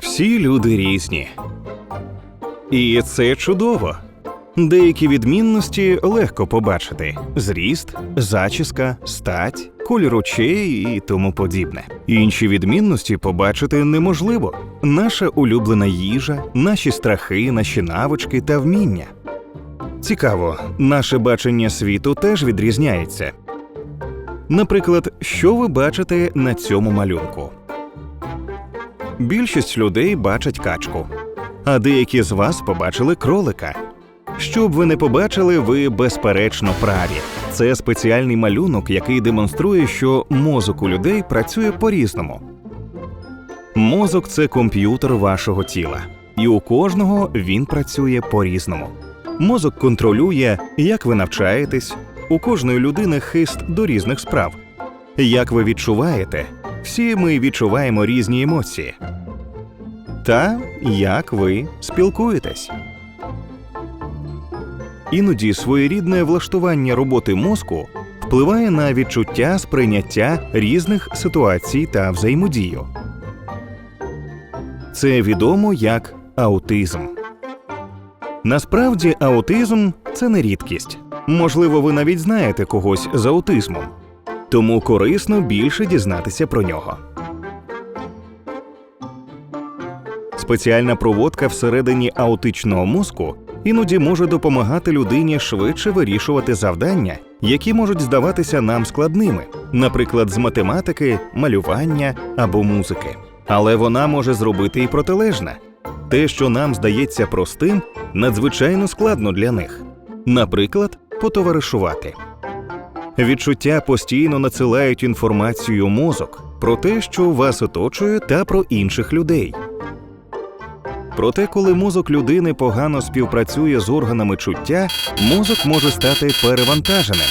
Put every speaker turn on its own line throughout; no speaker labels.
Всі люди різні. І це чудово. Деякі відмінності легко побачити: зріст, зачіска, стать, колір очей і тому подібне. Інші відмінності побачити неможливо: наша улюблена їжа, наші страхи, наші навички та вміння. Цікаво, наше бачення світу теж відрізняється. Наприклад, що ви бачите на цьому малюнку? Більшість людей бачать качку, а деякі з вас побачили кролика. Що б ви не побачили, ви безперечно праві. Це спеціальний малюнок, який демонструє, що мозок у людей працює по-різному. Мозок це комп'ютер вашого тіла, і у кожного він працює по-різному. Мозок контролює, як ви навчаєтесь, у кожної людини хист до різних справ. Як ви відчуваєте, всі ми відчуваємо різні емоції. Та як ви спілкуєтесь. Іноді своєрідне влаштування роботи мозку впливає на відчуття сприйняття різних ситуацій та взаємодію. Це відомо як аутизм. Насправді, аутизм це не рідкість. Можливо, ви навіть знаєте когось з аутизмом, тому корисно більше дізнатися про нього. Спеціальна проводка всередині аутичного мозку іноді може допомагати людині швидше вирішувати завдання, які можуть здаватися нам складними, наприклад, з математики, малювання або музики. Але вона може зробити і протилежне. Те, що нам здається простим, надзвичайно складно для них. Наприклад, потоваришувати. Відчуття постійно надсилають інформацію мозок про те, що вас оточує, та про інших людей. Проте, коли мозок людини погано співпрацює з органами чуття, мозок може стати перевантаженим,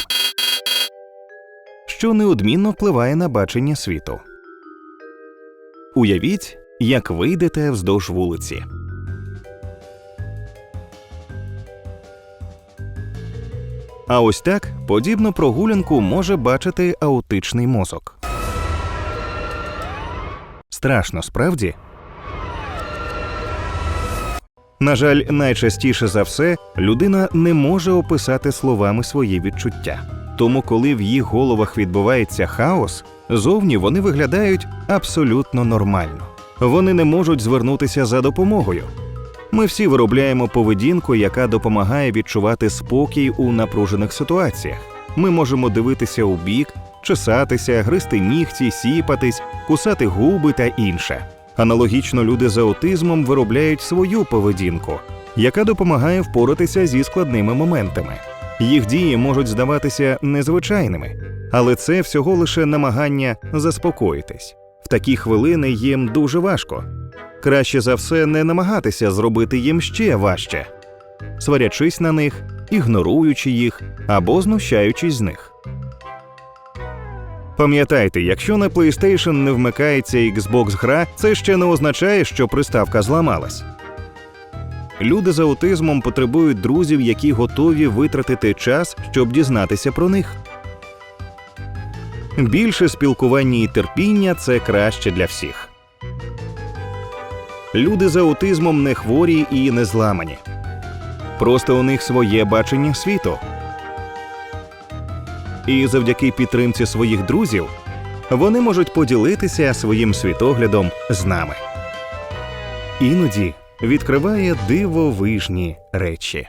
що неодмінно впливає на бачення світу. Уявіть, як ви йдете вздовж вулиці. А ось так подібну прогулянку може бачити аутичний мозок. Страшно, справді. На жаль, найчастіше за все людина не може описати словами свої відчуття. Тому, коли в їх головах відбувається хаос, зовні вони виглядають абсолютно нормально. Вони не можуть звернутися за допомогою. Ми всі виробляємо поведінку, яка допомагає відчувати спокій у напружених ситуаціях. Ми можемо дивитися у бік, чесатися, гризти нігті, сіпатись, кусати губи та інше. Аналогічно люди з аутизмом виробляють свою поведінку, яка допомагає впоратися зі складними моментами. Їх дії можуть здаватися незвичайними, але це всього лише намагання заспокоїтись. Такі хвилини їм дуже важко. Краще за все не намагатися зробити їм ще важче, сварячись на них, ігноруючи їх або знущаючись з них. Пам'ятайте, якщо на PlayStation не вмикається Xbox гра, це ще не означає, що приставка зламалась. Люди з аутизмом потребують друзів, які готові витратити час, щоб дізнатися про них. Більше спілкування і терпіння це краще для всіх. Люди з аутизмом не хворі і не зламані. Просто у них своє бачення світу. І завдяки підтримці своїх друзів вони можуть поділитися своїм світоглядом з нами. Іноді відкриває дивовижні речі.